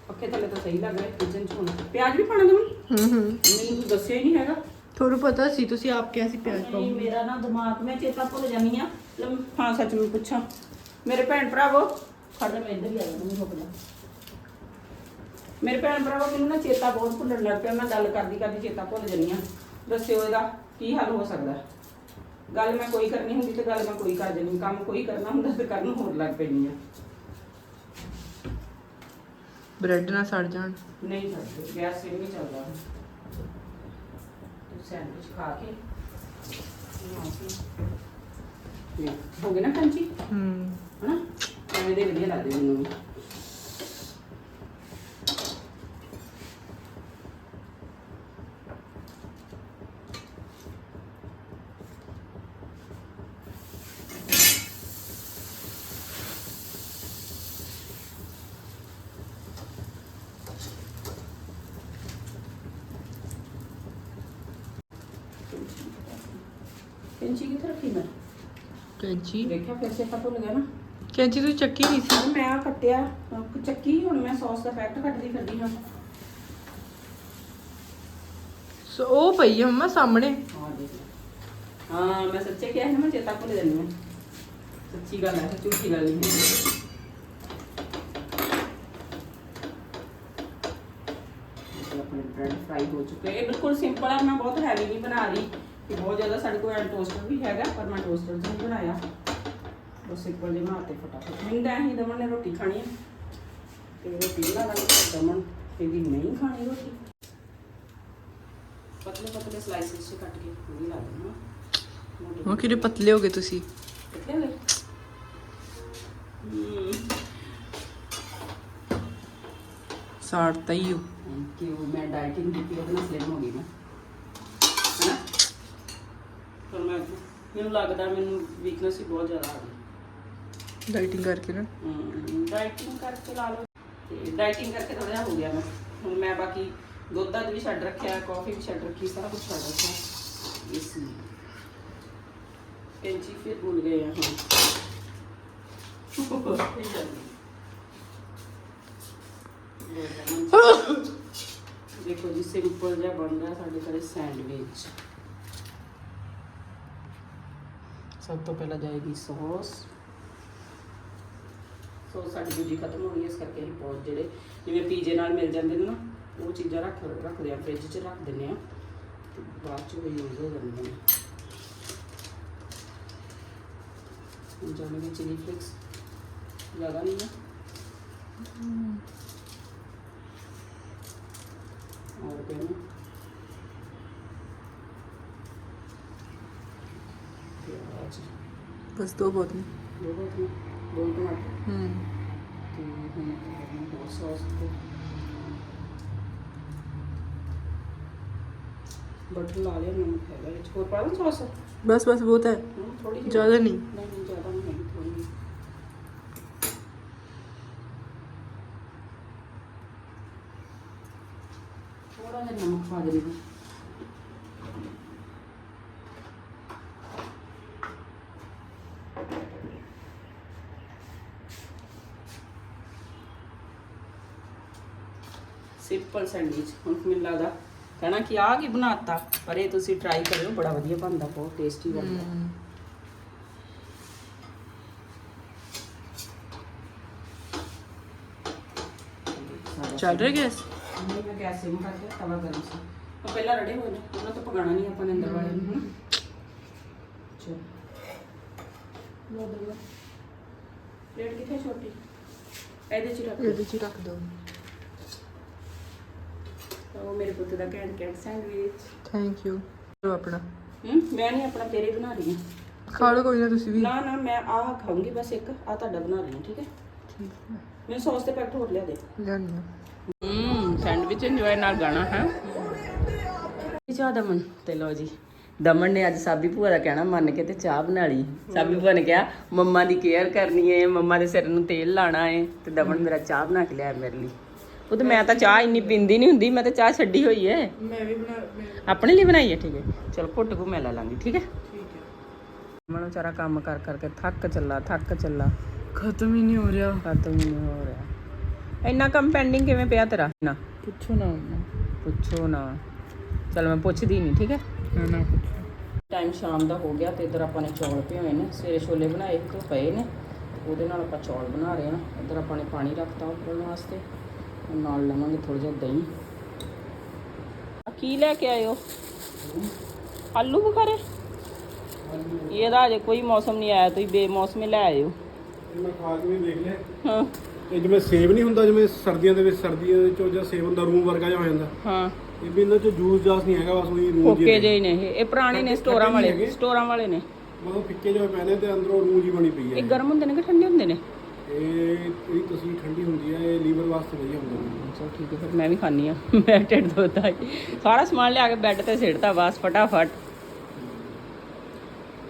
ਪੱਖੇ ਥੱਲੇ ਤਾਂ ਸਹੀ ਲੱਗ ਰਿਹਾ ਕਿਚਨ 'ਚ ਹੁਣ। ਪਿਆਜ਼ ਵੀ ਪਾਣਾ ਦਵਾਂ ਹੂੰ ਹੂੰ। ਮੈਨੂੰ ਤੂੰ ਦੱਸਿਆ ਹੀ ਨਹੀਂ ਹੈਗਾ। ਤੁਹਾਨੂੰ ਪਤਾ ਸੀ ਤੁਸੀਂ ਆਪ ਕਿਹਾ ਸੀ ਪਿਆਜ਼ ਪਾਓ। ਨਹੀਂ ਮੇਰਾ ਨਾ ਦਿਮਾਗ ਮੈਂ ਚੇਤਾ ਭੁੱਲ ਜਾਂਦੀ ਆ ਹਾਂ ਸੱਚ ਨੂੰ ਪੁੱਛਾਂ। ਮੇਰੇ ਭੈਣ ਭਰਾਵੋ ਖੜ ਜਾ ਮੈਂ ਇੱਧਰ ਹੀ ਆ ਜਾਣਾ ਰੁਕ ਜਾ। ਮੇਰੇ ਭੈਣ ਭਰਾਵੋ ਮੈਨੂੰ ਨਾ ਚੇਤਾ ਬਹੁਤ ਭੁੱਲਣ ਲੱਗ ਪਿਆ ਮੈਂ ਗੱਲ ਕਰਦੀ ਕਰਦੀ ਚੇਤਾ ਭੁੱਲ ਜਾਂਦੀ ਆ ਦੱਸਿਓ ਇਹਦਾ ਕੀ ਹੱਲ ਹੋ ਸਕਦਾ? ਗੱਲ ਮੈਂ ਕੋਈ ਕਰਨੀ ਹੁੰਦੀ ਤੇ ਗੱਲ ਮੈਂ ਕੋਈ ਕਰ ਜਾਂਦੀ ਕੰਮ ਕੋਈ ਕਰਨਾ ਹੁੰਦਾ ਤੇ ਕਰਨ ਹੋਰ ਲੱਗ ਪੈਂਦੀ ਆ। ਬ੍ਰੈਡ ਨਾ ਸੜ ਜਾਣ। ਨਹੀਂ ਸਕਦੇ ਗੈਸ ਸਿਮ ਨਹੀਂ ਚੱਲਦਾ। ਤੂੰ ਸੈਂਡਵਿਚ ਖਾ ਕੇ ਹੋ ਗਏ ਨਾ ਕੰਚੀ ਹੂੰ। ਹਨਾ? ਐਵੇਂ ਦੇ ਵਧੀਆ ਲੱਗਦੇ ਮੈਨੂੰ ਕਿੱਥੇ ਰੱਖੀ ਮੈਂ? ਕੈਂਚੀ। ਦੇਖਿਆ ਫਿਰ ਸੇ ਭੁੱਲ ਗਿਆ ਨਾ। ਕੈਂਚੀ ਤੁਸੀਂ ਚੱਕੀ ਨਹੀਂ ਸੀ। ਹੁਣ ਮੈਂ ਆ ਕੱਟਿਆ ਅਹ ਚੱਕੀ ਹੁਣ ਮੈਂ ਸੌਸ ਦਾ ਪੈਕਟ ਕੱਟਦੀ ਫਿਰਦੀ ਹਾਂ। ਸੋ ਉਹ ਪਈ ਆ ਮੰਮਾ ਸਾਹਮਣੇ। ਹਾਂ ਦੇਖ ਲੈ। ਹਾਂ ਮੈਂ ਸੱਚੇ ਕਿਹਾ ਹੈ ਨਾ ਮੈਂ ਚੇਤਾ ਭੁੱਲ ਜਾਂਦੀ ਹਾਂ। ਸੱਚੀ ਗੱਲ ਹੈ ਝੂਠੀ ਗੱਲ ਨਹੀਂ ਹੈ। ਇਹ ਆਪਣੇ ਬ੍ਰੈਡ ਫਰਾਈ ਹੋ ਚੁੱਕੇ। ਇਹ ਬਿਲਕੁਲ ਸਿੰਪਲ ਹੈ ਮੈਂ ਬਹੁਤ ਹੈਵੀ ਨਹੀਂ ਬਣਾ ਰਹੀ। ਕਿ ਬਹੁਤ ਜ਼ਿਆਦਾ ਸਾਡੇ ਕੋਲ ਟੋਸਟਰ ਵੀ ਹੈਗਾ ਪਰ ਮੈਂ ਟੋਸਟਰ 'ਚ ਨਹੀਂ ਬਣਾਇਆ ਬਸ ਸਿੰਪਲ ਜਿਹਾ ਬਣਾਤੇ ਫਟਾਫਟ ਮੈਨੂੰ ਤਾਂ ਹੀ ਦਮਨ ਨੇ ਰੋਟੀ ਖਾਣੀ ਹੈ ਤੇ ਰੋਟੀ ਬਣਾ ਲਾਂਗੇ ਤੇ ਦਮਨ ਕਹਿੰਦੀ ਨਹੀਂ ਖਾਣੀ ਰੋਟੀ ਪਤਲੇ ਪਤਲੇ ਸਲਾਈਸਿਸ ਚ ਕੱਟ ਕੇ ਪੂਰੀ ਲਾ ਦੇਣਾ ਮੋਟੇ ਉਹ ਕਿਹੜੇ ਪਤਲੇ ਹੋ ਗਏ ਤੁਸੀਂ ਕਿੱਥੇ ਗਏ ਹਮ ਸਾੜਤਾ ਹੀ ਹੋ ਥੈਂਕ ਯੂ ਮੈਂ ਡਾਈਟਿੰਗ ਕੀਤੀ ਉਹਦੇ ਨਾਲ ਸਲਿਮ ਹੋ ਗਈ ਮੈਂ ਹੈਨਾ ਪਰ ਮੈਂ ਮੈਨੂੰ ਲੱਗਦਾ ਮੈਨੂੰ ਵੀਕਨੈਸ ਹੀ ਬਹੁਤ ਜ਼ਿਆਦਾ ਆ ਗਈ। ਡਾਈਟਿੰਗ ਕਰਕੇ ਨਾ? ਡਾਈਟਿੰਗ ਕਰਕੇ ਲਾ ਲਓ। ਤੇ ਡਾਈਟਿੰਗ ਕਰਕੇ ਥੋੜਾ ਜਿਹਾ ਹੋ ਗਿਆ ਮੈਂ ਹੁਣ ਮੈਂ ਬਾਕੀ ਦੁੱਧ ਦੱਧ ਵੀ ਛੱਡ ਰੱਖਿਆ ਕਾਫੀ ਵੀ ਛੱਡ ਰੱਖੀ ਸਾਰਾ ਕੁਝ ਛੱਡ ਰੱਖਿਆ। ਇਸ ਲਈ। ਕੈਂਚੀ ਫਿਰ ਭੁੱਲ ਗਏ ਆ ਹੁਣ ਦੇਖੋ ਜੀ ਸਿੰਪਲ ਜਿਹਾ ਬਣ ਰਿਹਾ ਸਾਡੇ ਘਰੇ ਸੈਂਡਵਿਚ। ਸਭ ਤੋਂ ਪਹਿਲਾਂ ਜਾਏਗੀ ਸੌਸ ਸੋ ਸਾਡੀ ਦੂਜੀ ਖਤਮ ਹੋ ਗਈ ਇਸ ਕਰਕੇ ਅਸੀਂ ਪੌਜ ਜਿਹੜੇ ਜਿਵੇਂ ਪੀਜੇ ਨਾਲ ਮਿਲ ਜਾਂਦੇ ਨੇ ਨਾ ਉਹ ਚੀਜ਼ਾਂ ਰੱਖ ਰੱਖਦੇ ਆ ਫ੍ਰਿਜ 'ਚ ਰੱਖ ਦਿੰਦੇ ਆ ਤੇ ਬਾਅਦ 'ਚ ਉਹ ਯੂਜ਼ ਹੋ ਜਾਂਦੇ ਨੇ ਹੁਣ ਜਾਣਗੇ ਚਿਲੀ ਫਲਿਕਸ ਜ਼ਿਆਦਾ ਨਹੀਂ ਹੈ ਔਰ ਕਿਆ ਨਾ ਪਿਆਜ਼ ਬਸ ਦੋ ਬਹੁਤ ਨੇ ਦੋ ਬਹੁਤ ਨੇ ਦੋ ਟਮਾਟਰ ਹੂੰ ਤੇ ਹੁਣ ਕਰਨਾ ਬਹੁਤ ਸੌਸ ਤੇ ਬਟਰ ਲਾ ਲਿਆ ਨਮਕ ਹੈਗਾ ਵਿੱਚ ਹੋਰ ਪਾ ਦਾਂ ਸੌਸ ਬਸ ਬਸ ਬਹੁਤ ਹੈ ਥੋੜੀ ਜਿਹੀ ਜ਼ਿਆਦਾ ਨਹੀਂ ਨਹੀਂ ਨਹੀਂ ਜ਼ਿਆਦਾ ਨਹੀਂ ਹੈਗੀ ਥੋੜੀ ਜਿਹੀ ਥੋੜਾ ਜਿਹਾ ਨਮਕ ਪਾ ਦੇ ਦੀ ਸਿੰਪਲ ਸੈਂਡਵਿਚ ਹੁਣ ਮੈਨੂੰ ਲੱਗਦਾ ਕਹਿਣਾ ਕਿ ਆ ਕੀ ਬਣਾਤਾ? ਪਰ ਇਹ ਤੁਸੀਂ ਟਰਾਈ ਕਰਿਓ ਬੜਾ ਵਧੀਆ ਬਣਦਾ ਬਹੁਤ ਟੇਸਟੀ ਬਣਦਾ। ਚੱਲ ਰਿਹਾ ਗੈਸ? ਨਹੀਂ ਮੈਂ ਗੈਸ ਸਿਮ ਕਰਕੇ ਤਵਾ ਗਰਮ ਸੀ। ਉਹ ਪਹਿਲਾਂ ਰੜੇ ਹੋਏ ਨੇ ਉਹਨਾਂ ਤੋਂ ਪਕਾਣਾ ਨਹੀਂ ਆਪਾਂ ਨੇ ਅੰਦਰ ਵਾਲੇ ਨੂੰ ਚਲੋ। ਲੋ ਦੋ ਪਲੇਟ ਕਿੱਥੇ ਛੋਟੀ? ਇਹਦੇ ਚ ਰੱਖ ਇਹਦੇ ਚ ਰੱਖ ਦੋ। ਉਹ ਮੇਰੇ ਪੁੱਤ ਦਾ ਕੈਂਟ ਕੈਂਟ ਸੈਂਡਵਿਚ। ਥੈਂਕ ਯੂ ਲੋ ਆਪਣਾ। ਹੂੰ ਮੈਂ ਨਹੀਂ ਆਪਣਾ ਤੇਰੇ ਬਣਾ ਰਹੀ ਹਾਂ। ਖਾ ਲਓ ਕੋਈ ਨਾ ਤੁਸੀਂ ਵੀ। ਨਾ ਨਾ ਮੈਂ ਆਹ ਖਾਊਂਗੀ ਬਸ ਇੱਕ ਆ ਤੁਹਾਡਾ ਬਣਾ ਰਹੀ ਹਾਂ ਠੀਕ ਹੈ? ਠੀਕ ਹੈ। ਮੈਨੂੰ ਸੌਸ ਦੇ ਪੈਕਟ ਹੋਰ ਲਿਆ ਦੇ। ਲਿਆਨੀ ਆ ਹੂੰ ਸੈਂਡਵਿਚ ਇੰਜੋਏ ਨਾਲ ਗਾਣਾ ਹੈ? ਚਾਹ ਦਮਨ ਤੇ ਲੋ ਜੀ। ਦਮਨ ਨੇ ਅੱਜ ਸਾਬੀ ਭੂਆ ਦਾ ਕਹਿਣਾ ਮੰਨ ਕੇ ਤੇ ਚਾਹ ਬਣਾ ਲਈ। ਸਾਬੀ ਭੂਆ ਨੇ ਕਿਹਾ ਮੰਮਾ ਦੀ ਕੇਅਰ ਕਰਨੀ ਹੈ ਮੰਮਾ ਦੇ ਸਿਰ ਨੂੰ ਤੇਲ ਲਾਣਾ ਹੈ ਤੇ ਦਮਨ ਮੇਰਾ ਚਾਹ ਬਣਾ ਕੇ ਲਿਆ ਮੇਰੇ ਲਈ। ਉਹ ਤੇ ਮੈਂ ਤਾਂ ਚਾਹ ਇੰਨੀ ਪੀਂਦੀ ਨਹੀਂ ਹੁੰਦੀ ਮੈਂ ਤਾਂ ਚਾਹ ਛੱਡੀ ਹੋਈ ਹੈ ਮੈਂ ਵੀ ਬਣਾ ਮੈਂ ਆਪਣੇ ਲਈ ਬਣਾਈ ਹੈ ਠੀਕ ਹੈ ਚਲ ਘੁੱਟ ਕੋ ਮੈਂ ਲੈ ਲਾਂਗੀ ਠੀਕ ਹੈ ਠੀਕ ਹੈ ਮਨ ਵਿਚਾਰਾ ਕੰਮ ਕਰ ਕਰਕੇ ਥੱਕ ਚੱਲਾ ਥੱਕ ਚੱਲਾ। ਖਤਮ ਹੀ ਨਹੀਂ ਹੋ ਰਿਹਾ। ਖਤਮ ਹੀ ਨਹੀਂ ਹੋ ਰਿਹਾ। ਇੰਨਾ ਕੰਮ ਪੈਂਡਿੰਗ ਕਿਵੇਂ ਪਿਆ ਤੇਰਾ? ਨਾ। ਪੁੱਛੋ ਨਾ ਪੁੱਛੋ ਨਾ। ਚਲ ਮੈਂ ਪੁੱਛਦੀ ਨਹੀਂ ਠੀਕ ਹੈ ਨਾ ਨਾ ਪੁੱਛ। ਟਾਈਮ ਸ਼ਾਮ ਦਾ ਹੋ ਗਿਆ ਤੇ ਇਧਰ ਆਪਾਂ ਨੇ ਚੌਲ ਭਿਓਏ ਨੇ। ਸਵੇਰੇ ਛੋਲੇ ਬਣਾਏ ਸੀ ਤੇ ਪਏ ਨੇ। ਉਹਦੇ ਨਾਲ ਆਪਾਂ ਚੌਲ ਬਣਾ ਰਹੇ ਹਾਂ। ਇਧਰ ਆਪਾਂ ਨੇ ਪਾਣੀ ਰੱਖਤਾ ਉਬਲਣ ਵਾਸਤੇ। ਨਾਲ ਲਵਾਂਗੇ ਥੋੜਾ ਜਿਹਾ ਦਹੀਂ। ਕੀ ਲੈ ਕੇ ਆਇਓ ਆਲੂ ਬੁਖਾਰੇ? ਇਹਦਾ ਅਜੇ ਕੋਈ ਮੌਸਮ ਨਹੀਂ ਆਇਆ ਤੁਸੀਂ ਬੇਮੌਸਮੇ ਲੈ ਆਇਓ ਮੈਂ ਖਾ ਕੇ ਵੀ ਦੇਖ ਲਿਆ। ਹਾਂ। ਇਹ ਜਿਵੇਂ ਸੇਬ ਨਹੀਂ ਹੁੰਦਾ ਜਿਵੇਂ ਸਰਦੀਆਂ ਦੇ ਵਿੱਚ ਸਰਦੀਆਂ ਦੇ ਵਿੱਚੋਂ ਜਾਂ ਸੇਬ ਹੁੰਦਾ ਰੂਮ ਵਰਗਾ ਜਿਹਾ ਹੋ ਜਾਂਦਾ। ਹਾਂ। ਇਹ ਵੀ ਇਹਨਾਂ ਚ ਜੂਸ ਜਾਸ ਨਹੀਂ ਹੈਗਾ ਬਸ ਉਹੀ ਰੂਮ ਓਕੇ ਜਿਹੇ ਨੇ। ਇਹ। ਇਹ ਪੁਰਾਣੇ ਨੇ ਸਟੋਰਾਂ ਵਾਲੇ। ਸਟੋਰਾਂ ਵਾਲੇ ਨੇ। ਮਤਲਬ ਫਿੱਕੇ ਜਿਹੇ ਪੈਨੇ ਤੇ ਅੰਦਰੋਂ ਰੂਮ ਜੀ ਬਣੀ ਪਈ ਹੈ। ਇਹ ਗਰਮ ਹੁੰਦੇ ਨੇ ਕਿ ਠੰਡੇ ਹੁੰਦੇ ਨੇ? ਇਹ ਇਹ ਤਸਵੀਰ ਠੰਡੀ ਹੁੰਦੀ ਹੈ ਇਹ ਲੀਵਰ ਵਾਸਤੇ ਵਧੀਆ ਹੁੰਦਾ ਹੈ ਚਲੋ ਠੀਕ ਹੈ ਫਿਰ ਮੈਂ ਵੀ ਖਾਣੀ ਆ। ਮੈਂ ਢਿੱਡ ਦੋਦਾ ਸਾਰਾ ਸਮਾਨ ਲਿਆ ਕੇ ਬੈੱਡ ਤੇ ਸਿੱਟਤਾ ਬਸ ਫਟਾਫਟ।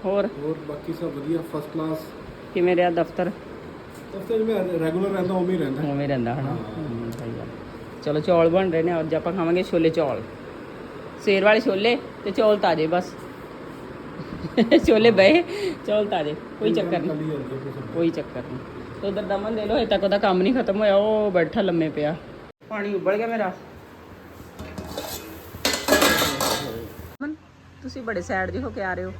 ਹੋਰ? ਹੋਰ ਬਾਕੀ ਸਭ ਵਧੀਆ ਫਸਟ ਕਲਾਸ ਕਿਵੇਂ ਰਿਹਾ ਦਫ਼ਤਰ? ਦਫਤਰ ਜਿਵੇਂ ਰੈਗੂਲਰ ਰਹਿੰਦਾ ਉਵੇਂ ਹੀ ਰਹਿੰਦਾ। ਉਵੇਂ ਰਹਿੰਦਾ ਹਨਾ? ਹਮ, ਸਹੀ ਗੱਲ। ਚਲੋ ਚੌਲ ਬਣ ਰਹੇ ਨੇ ਅੱਜ ਆਪਾਂ ਖਾਵਾਂਗੇ ਛੋਲੇ ਚੌਲ। ਸੇਰ ਵਾਲੇ ਛੋਲੇ ਤੇ ਚੌਲ ਤਾਜ਼ੇ ਬਸ। ਛੋਲੇ ਬਏ ਚੌਲ ਤਾਜ਼ੇ ਕੋਈ ਚੱਕਰ ਨਹੀਂ ਹੈ ਕੋਈ ਚੱਕਰ ਨਹੀਂ ਤੇ ਉਧਰ ਦਮਨ ਦੇ ਲੋ ਹਜੇ ਤੱਕ ਉਹਦਾ ਕੰਮ ਨਹੀਂ ਖਤਮ ਹੋਇਆ ਉਹ ਬੈਠਾ ਲੰਮੇ ਪਿਆ। ਪਾਣੀ ਉਬਲ ਗਿਆ ਮੇਰਾ। ਦਮਨ, ਤੁਸੀਂ ਬੜੇ ਸੈਡ ਜਿਹੇ ਹੋ ਕੇ ਆ ਰਹੇ ਹੋ।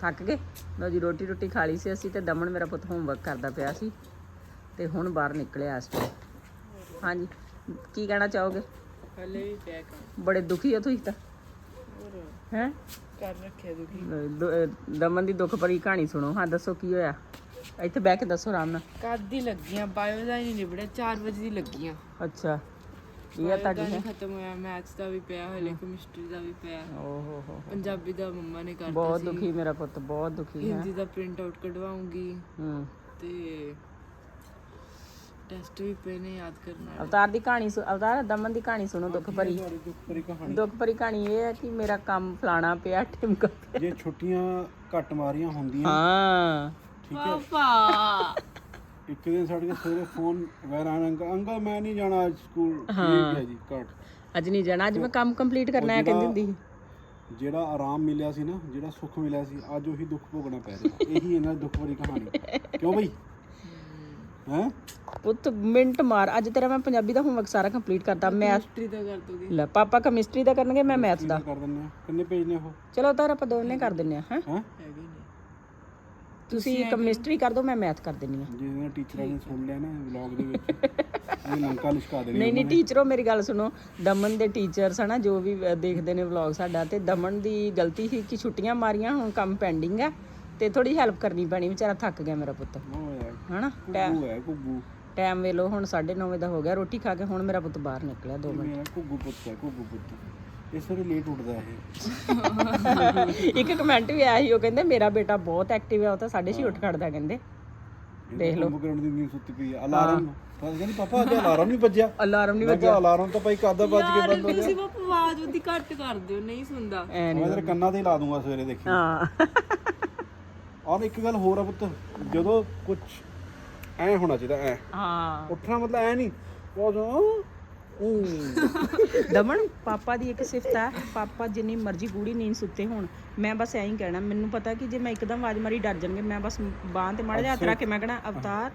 ਥੱਕ ਗਏ? ਲਓ ਜੀ ਰੋਟੀ ਰੋਟੀ ਖਾ ਲਈ ਸੀ ਅਸੀਂ ਤੇ ਦਮਨ ਮੇਰਾ ਪੁੱਤ ਹੋਮਵਰਕ ਕਰਦਾ ਪਿਆ ਸੀ ਤੇ ਹੁਣ ਬਾਹਰ ਨਿਕਲਿਆ ਇਸ ਵੇਲੇ ਹਾਂਜੀ ਕੀ ਕਹਿਣਾ ਚਾਹੋਗੇ? ਹਲੇ ਵੀ ਪਿਆ ਬੜੇ ਦੁਖੀ ਹੋ ਤੁਸੀਂ ਤਾਂ। ਹੈ? ਕਰ ਰੱਖਿਆ ਦੁਖੀ। ਦਮਨ ਦੀ ਦੁੱਖ ਭਰੀ ਕਹਾਣੀ ਸੁਣੋ। ਹਾਂ ਦੱਸੋ ਕੀ ਹੋਇਆ? ਇੱਥੇ ਬਹਿ ਕੇ ਦੱਸੋ ਆਰਾਮ ਨਾਲ। ਕਾਦੀ ਲੱਗੀਆਂ ਬਾਇਓ ਦਾ ਹੀ ਨਹੀਂ ਨਿਬੜਿਆ 4 ਵਜੇ ਦੀ ਲੱਗੀਆਂ। ਅੱਛਾ ਇਹ ਆ Bio ਦਾ ਤੁਹਾਡੀ ਨਹੀਂ ਹੈ? ਖਤਮ ਹੋਇਆ ਮੈਥਸ ਦਾ ਵੀ ਪਿਆ ਹਲੇ ਕੈਮਿਸਟਰੀ ਦਾ ਵੀ ਪਿਆ। ਓਹ ਹੋ ਹੋ ਪੰਜਾਬੀ ਦਾ ਮੰਮਾ ਨੇ ਕਰਤਾ ਬਹੁਤ ਦੁਖੀ ਮੇਰਾ ਪੁੱਤ ਬਹੁਤ ਦੁਖੀ ਹੈ। ਹਿੰਦੀ ਦਾ ਪ੍ਰਿੰਟ ਆਊਟ ਕਢਵਾਉਂਗੀ। ਹੂੰ। ਤੇ ਟੈਸਟ ਵੀ ਪਏ ਨੇ ਯਾਦ ਕਰਨਾ ਅਵਤਾਰ ਦੀ ਕਹਾਣੀ ਸੁ- ਅਵਤਾਰ ਦਮਨ ਦੀ ਕਹਾਣੀ ਸੁਣੋ ਦੁੱਖ ਭਰੀ। ਦੁੱਖ ਭਰੀ ਕਹਾਣੀ। ਦੁੱਖ ਭਰੀ ਕਹਾਣੀ ਇਹ ਹੈ ਕਿ ਮੇਰਾ ਕੰਮ ਫਲਾਣਾ ਪਿਆ ਟਿਮਕਾ ਪਿਆ। ਜੇ ਛੁੱਟੀਆਂ ਘੱਟ ਮਾਰੀਆਂ ਹੁੰਦੀਆਂ ਹਾਂ। ਠੀਕ ਹੈ ਪਾਪਾ ਇੱਕ ਦਿਨ ਸਾਡੇ ਕੋਲ ਸਵੇਰੇ ਫੋਨ ਵਗੈਰਾ ਆਇਆ ਅੰਕਲ ਅੰਕਲ ਮੈਂ ਨਹੀਂ ਜਾਣਾ ਅੱਜ ਸਕੂਲ। ਠੀਕ ਹੈ। ਜੀ ਘੱਟ। ਅੱਜ ਨਹੀਂ ਜਾਣਾ। ਅੱਜ ਮੈਂ ਕੰਮ ਕੰਪਲੀਟ ਕਰਨਾ ਹੈ ਕਹਿੰਦੀ ਹੁੰਦੀ ਸੀ। ਜਿਹੜਾ ਆਰਾਮ ਮਿਲਿਆ ਸੀ ਨਾ ਜਿਹੜਾ ਸੁੱਖ ਮਿਲਿਆ ਸੀ ਅੱਜ ਉਹੀ ਦੁੱਖ ਭੋਗਣਾ ਪੈ ਰਿਹਾ। ਇਹੀ ਇਹਨਾਂ ਦੀ ਦੁੱਖ ਭਰੀ ਕਹਾਣੀ। ਕਿਉਂ ਬਈ? ਹੈ? ਪੁੱਤ ਮਿੰਟ ਮਾਰ। ਅੱਜ ਤੇਰਾ ਮੈਂ ਪੰਜਾਬੀ ਦਾ ਹੋਮਵਰਕ ਸਾਰਾ ਕੰਪਲੀਟ ਕਰਤਾ। ਮੈਥ ਹਿਸਟਰੀ ਦਾ ਕਰ ਦੋਗੇ ਲੈ ਪਾਪਾ ਕੈਮਿਸਟਰੀ ਦਾ ਕਰਨਗੇ ਮੈਂ ਮੈਥ ਦਾ। ਕਰ ਦਿੰਦੇ ਆ ਕਿੰਨੇ ਪੇਜ ਨੇ ਉਹ? ਚਲੋ ਤਾਂ ਆਪਾਂ ਦੋਨੇ ਕਰ ਦਿੰਨੇ ਆ ਹਾਂ? ਹੈ? ਹੈਗੇ ਤੁਸੀਂ ਕੈਮਿਸਟਰੀ ਕਰ। ਦਿਓ ਮੈਂ ਮੈਥ ਕਰ ਦਿੰਨੀ ਆ। ਜਿਹਨਾਂ ਟੀਚਰਾਂ ਨੇ ਸੁਣ ਲਿਆ ਨਾ ਵਲੌਗ ਦੇ ਵਿੱਚ ਇਹ ਲੰਕਾ ਲਿਸ਼ਕਾ ਦੇਣੀ ਨਹੀਂ ਨਹੀਂ ਟੀਚਰੋ ਮੇਰੀ ਗੱਲ ਸੁਣੋ ਦਮਨ ਦੇ ਟੀਚਰਸ ਹਨਾ ਜੋ ਵੀ ਦੇਖਦੇ ਨੇ ਵਲੌਗ ਸਾਡਾ ਤੇ ਦਮਨ ਦੀ ਗਲਤੀ ਸੀ ਕਿ ਛੁੱਟੀਆਂ ਮਾਰੀਆਂ ਹੁਣ ਕੰਮ ਪੈਂਡਿੰਗ ਆ ਤੇ ਥੋੜੀ ਹੈਲਪ ਕਰਨੀ ਪੈਣੀ ਵਿਚਾਰਾ ਥੱਕ ਗਿਆ ਮੇਰਾ ਪੁੱਤ। ਹਨਾ ਟਾਈਮ ਹੈ ਘੁੱਗੂ। ਟਾਈਮ ਵੇਲੋ ਹੁਣ 9:30 ਵਜੇ ਦਾ ਹੋ ਗਿਆ ਰੋਟੀ ਖਾ ਕੇ ਹੁਣ ਮੇਰਾ ਪੁੱਤ ਬਾਹਰ ਨਿਕਲਿਆ 2 ਮਿੰਟ। ਮੇਰਾ ਘੁੱਗੂ ਪੁੱਤ ਹੈ ਘੁੱਗੂ ਪੁੱਤ। ਇਸ ਵੇਲੇ ਲੇਟ ਉੱਠਦਾ ਇਹ। ਇੱਕ ਕਮੈਂਟ ਵੀ ਆਇਆ ਸੀ ਉਹ ਕਹਿੰਦੇ ਮੇਰਾ ਬੇਟਾ ਬਹੁਤ ਐਕਟਿਵ ਹੈ ਉਹ ਤਾਂ 6:30 ਉੱਠ ਖੜਦਾ ਕਹਿੰਦੇ। ਦੇਖ ਲਓ। ਕੰਪਿਊਟਰ ਦੀ ਨੀਂਦ ਸੁੱਤੀ ਪਈ ਹੈ। ਅਲਾਰਮ ਤਾਂ ਕਹਿੰਦੀ ਪਾਪਾ ਅੱਜ ਅਲਾਰਮ ਨਹੀਂ ਵੱਜਿਆ? ਅਲਾਰਮ ਨਹੀਂ ਮੈਂ ਕਿਹਾ ਅਲਾਰਮ ਤਾਂ ਭਾਈ ਕਾਦਾ ਵੱਜ ਕੇ ਬੰਦ ਹੋ ਤੁਸੀਂ ਪਾਪਾ ਆਵਾਜ਼ ਉਹਦੀ ਘੱਟ ਕਰ ਦਿਓ ਨਹੀਂ ਸੁਣਦਾ। ਐ ਮੈਂ ਤੇਰੇ ਕੰਨਾਂ ਤੇ ਹੀ ਲਾ ਦੂੰਗਾ ਸਵੇਰੇ ਦੇਖੀ। ਹਾਂ। ਔਰ ਇੱਕ ਗੱਲ ਹੋਰ ਆ ਪੁੱਤ ਜਦੋਂ ਕੁਝ ਐ ਹੋਣਾ ਚਾਹੀਦਾ ਐ। ਹਾਂ। ਉੱਠਣਾ ਮਤਲਬ ਐ ਨਹੀਂ। ਉਹ ਦਮਨ ਪਾਪਾ ਦੀ ਇੱਕ ਸਿਫਤ ਹੈ ਪਾਪਾ ਜਿੰਨੀ ਮਰਜ਼ੀ ਗੂੜੀ ਨੀਂਦ ਸੁੱਤੇ ਹੋਣ। ਮੈਂ ਬਸ ਐਂ ਹੀ ਕਹਿਣਾ ਮੈਨੂੰ ਪਤਾ ਕਿ ਜੇ ਮੈਂ ਇੱਕਦਮ ਆਵਾਜ਼ ਮਾਰੀ ਡਰ ਜਾਣਗੇ ਮੈਂ ਬਸ ਬਾਂਹ ਤੇ ਮਾੜਾ ਜਿਹਾ ਹੱਥ ਰੱਖ ਕੇ ਮੈਂ ਕਹਿਣਾ ਅਵਤਾਰ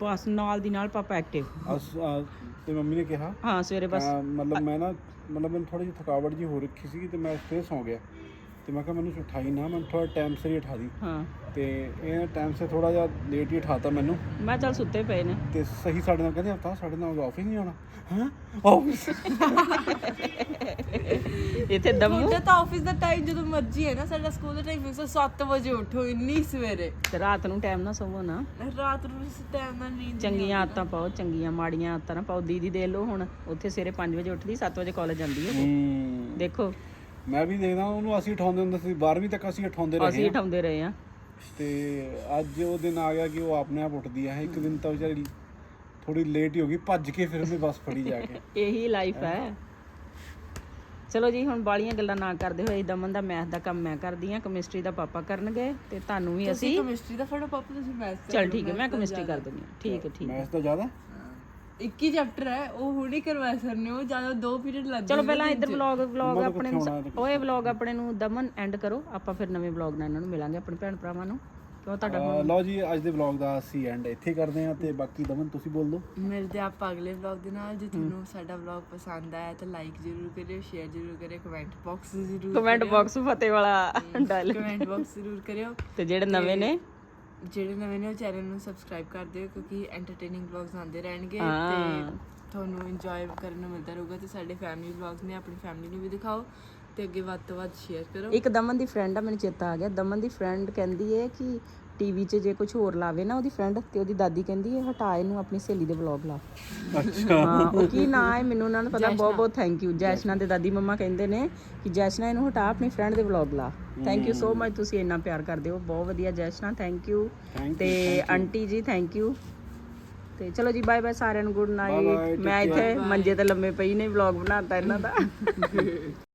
ਬਸ ਨਾਲ ਦੀ ਨਾਲ ਪਾਪਾ ਐਕਟਿਵ ਤੇ ਮੰਮੀ ਨੇ ਕਿਹਾ? ਹਾਂ ਸਵੇਰੇ ਬਸ ਮਤਲਬ ਮੈਂ ਨਾ ਮਤਲਬ ਮੈਨੂੰ ਥੋੜੀ ਜਿਹੀ ਥਕਾਵਟ ਜੀ ਹੋ ਰੱਖੀ ਸੀ ਤੇ ਮੈਂ ਫੇਰ ਸੌ ਗਿਆ। ਤੇ ਮੈਂ ਕਿਹਾ ਮੈਨੂੰ ਉਠਾਈ ਨਾ ਮੈਨੂੰ ਥੋੜਾ ਟਾਈਮ ਸਿਰ ਹੀ ਉਠਾ ਦੀ। ਹਾਂ। ਤੇ ਇਹ ਟਾਈਮ ਸੇ ਥੋੜਾ ਜਿਹਾ ਲੇਟ ਹੀ ਉਠਾਤਾ ਮੈਨੂੰ। ਮੈਂ ਚੱਲ ਸੁੱਤੇ ਪਏ ਨੇ। ਤੇ ਸਹੀ ਸਾਡੇ ਨਾਲ ਕਹਿੰਦੇ ਹਫਤਾ ਸਾਡੇ ਨਾਲ ਆਫਿਸ ਨਹੀਂ ਆਉਣਾ ਹਾਂ? ਆਫਿਸ ਇੱਥੇ ਦਮੂ ਤੁਹਾਡਾ ਤਾਂ ਆਫਿਸ ਦਾ ਟਾਈਮ ਜਦੋਂ ਮਰਜ਼ੀ ਹੈ ਨਾ ਸਾਡਾ ਸਕੂਲ ਦਾ ਟਾਈਮ ਫਿਕਸ 7 ਵਜੇ ਉੱਠੋ ਇੰਨੀ ਸਵੇਰੇ। ਤੇ ਰਾਤ ਨੂੰ ਟਾਈਮ ਨਾ ਸੋਵੋ ਨਾ। ਰਾਤ ਨੂੰ ਇਸ ਟਾਈਮ ਨਾਲ ਨੀਂਦ ਚੰਗੀਆਂ ਆਦਤਾਂ ਪਾਓ ਚੰਗੀਆਂ ਮਾੜੀਆਂ ਆਦਤਾਂ ਨਾ ਪਾਓ। ਦੀਦੀ ਦੇ ਲੋ ਹੁਣ ਉੱਥੇ ਸਵੇਰੇ 5 ਵਜੇ ਉੱਠਦੀ 7 ਵਜੇ ਕਾਲਜ ਜਾਂਦੀ ਹੈ। ਦੇਖੋ ਮੈਂ ਵੀ ਦੇਖਦਾ ਉਹਨੂੰ ਅਸੀਂ ਉਠਾਉਂਦੇ ਹੁੰਦੇ ਸੀ 12ਵੀਂ ਤੱਕ ਅਸੀਂ ਉਠਾਉਂਦੇ ਰਹੇ ਅਸੀਂ ਉਠਾਉਂਦੇ ਰਹੇ ਆ ਤੇ ਅੱਜ ਉਹ ਦਿਨ ਆ ਗਿਆ ਕਿ ਉਹ ਆਪਣੇ ਆਪ ਉੱਠਦੀ ਹੈ। ਇੱਕ ਦਿਨ ਤਾਂ ਵਿਚਾਰੀ ਥੋੜੀ ਲੇਟ ਹੀ ਹੋ ਗਈ ਭੱਜ ਕੇ ਫਿਰ ਉਹਨੇ ਬੱਸ ਫੜੀ ਜਾ ਕੇ। ਇਹੀ ਲਾਈਫ ਹੈ। ਚਲੋ ਜੀ ਹੁਣ ਬਾਲੀਆਂ ਗੱਲਾਂ ਨਾ ਕਰਦੇ ਹੋਏ ਦਮਨ ਦਾ ਮੈਥ ਦਾ ਕੰਮ ਮੈਂ ਕਰਦੀ ਆ ਕੈਮਿਸਟਰੀ ਦਾ ਪਾਪਾ ਕਰਨਗੇ ਤੇ ਤੁਹਾਨੂੰ ਵੀ ਅਸੀਂ ਕੈਮਿਸਟਰੀ ਦਾ ਫੜੋ ਪਾਪਾ ਤੁਸੀਂ ਮੈਥ ਚਲ ਠੀਕ ਹੈ ਮੈਂ ਕੈਮਿਸਟਰੀ ਕਰ ਦਿੰਦੀ ਹਾਂ। ਠੀਕ ਹੈ ਠੀਕ ਹੈ। ਮੈਥ ਤਾਂ ਜ਼ਿਆਦਾ? ਇੱਕ ਹੀ ਚੈਪਟਰ ਹੈ ਉਹ ਹੁਣੇ ਕਰਵਾਇਆ ਸਰ ਨੇ ਉਹ ਜ਼ਿਆਦਾ ਦੋ ਪੀਰੀਅਡ ਲੱਗ ਚਲੋ ਪਹਿਲਾਂ ਇੱਧਰ ਵਲੌਗ ਵਲੌਗ ਆਪਣੇ ਓਏ ਵਲੌਗ ਆਪਣੇ ਨੂੰ ਦਮਨ ਐਂਡ ਕਰੋ ਆਪਾਂ ਫਿਰ ਨਵੇਂ ਵਲੌਗ ਨਾਲ ਇਹਨਾਂ ਨੂੰ ਮਿਲਾਂਗੇ ਆਪਣੇ ਭੈਣ ਭਰਾਵਾਂ ਨੂੰ। ਉਹ ਤੁਹਾਡਾ ਲਓ ਜੀ ਅੱਜ ਦੇ ਵਲੌਗ ਦਾ ਅਸੀਂ ਐਂਡ ਇੱਥੇ ਕਰਦੇ ਹਾਂ ਤੇ ਬਾਕੀ ਦਮਨ ਤੁਸੀਂ ਬੋਲ ਦਿਓ। ਮਿਲਦੇ ਆਪਾਂ ਅਗਲੇ ਵਲੌਗ ਦੇ ਨਾਲ ਜੇ ਤੁਹਾਨੂੰ ਸਾਡਾ ਵਲੌਗ ਪਸੰਦ ਆਇਆ ਤਾਂ ਲਾਈਕ ਜ਼ਰੂਰ ਕਰਿਓ ਸ਼ੇਅਰ ਜ਼ਰੂਰ ਕਰਿਓ ਕਮੈਂਟ ਬਾਕਸ ਜ਼ਰੂਰ ਕਮੈਂਟ ਬਾਕਸ ਫਤਿਹ ਵਾਲਾ ਡਾਲ ਕਮੈਂਟ ਬਾਕਸ ਜ਼ਰੂਰ ਕਰਿਓ। ਤੇ ਜਿਹੜੇ ਨਵੇਂ ਨੇ ਜਿਹੜੇ ਨਵੇਂ ਨੇ ਉਹ ਚੈਨਲ ਨੂੰ ਸਬਸਕ੍ਰਾਈਬ ਕਰ ਦਿਓ ਕਿਉਂਕਿ ਐਂਟਰਟੇਨਿੰਗ ਵਲੌਗਸ ਆਉਂਦੇ ਰਹਿਣਗੇ। ਤੇ ਤੁਹਾਨੂੰ ਇੰਜੋਏ ਕਰਨ ਨੂੰ ਮਿਲਦਾ ਰਹੂਗਾ ਤੇ ਸਾਡੇ ਫੈਮਿਲੀ ਵਲੌਗਸ ਨੇ ਆਪਣੀ ਫੈਮਿਲੀ ਨੂੰ ਵੀ ਦਿਖਾਓ ਤੇ ਅੱਗੇ ਵੱਧ ਤੋਂ ਵੱਧ ਸ਼ੇਅਰ ਕਰੋ। ਇੱਕ ਦਮਨ ਦੀ ਫਰੈਂਡ ਆ ਮੈਨੂੰ ਚੇਤਾ ਆ ਗਿਆ। ਦਮਨ ਦੀ ਫਰੈਂਡ ਕਹਿੰਦੀ ਹੈ ਕਿ ਟੀਵੀ 'ਚ ਜੇ ਕੁਝ ਹੋਰ ਲਾਵੇ ਨਾ ਉਹਦੀ ਫਰੈਂਡ ਤੇ ਉਹਦੀ ਦਾਦੀ ਕਹਿੰਦੀ ਹੈ ਹਟਾ ਇਹਨੂੰ ਆਪਣੀ ਸਹੇਲੀ ਦੇ ਵਲੌਗ ਲਾ। ਅੱਛਾ। ਹਾਂ ਉਹ ਕੀ ਨਾਂ ਹੈ ਮੈਨੂੰ ਉਹਨਾਂ ਨੂੰ ਪਤਾ ਬਹੁਤ ਬਹੁਤ ਥੈਂਕ ਯੂ ਜੈਸ਼ਨਾ ਦੇ ਦਾਦੀ ਮੰਮਾ ਕਹਿੰਦੇ ਨੇ ਕਿ ਜੈਸ਼ਨਾ ਇਹਨੂੰ ਹਟਾ ਆਪਣੀ ਫਰੈਂਡ ਦੇ ਵਲੌਗ ਲਾ। ਥੈਂਕ ਯੂ ਸੋ ਮਚ ਤੁਸੀਂ ਇੰਨਾ ਪਿਆਰ ਕਰਦੇ ਹੋ। ਬਹੁਤ ਵਧੀਆ ਜੈਸ਼ਨਾ ਥੈਂਕ ਯੂ ਤੇ ਆਂਟੀ ਜੀ ਥੈਂਕ ਯੂ ਤੇ ਚਲੋ ਜੀ ਬਾਏ ਬਾਏ ਸਾਰਿਆਂ ਨੂੰ। ਗੁੱਡ ਨਾਈਟ ਮੈਂ ਇੱਥੇ ਮੰਜੇ ਤੇ ਲੰਮੇ ਪਈ ਨੇ ਵਲੌਗ ਬਣਾਤਾ ਇਹਨਾਂ ਦਾ।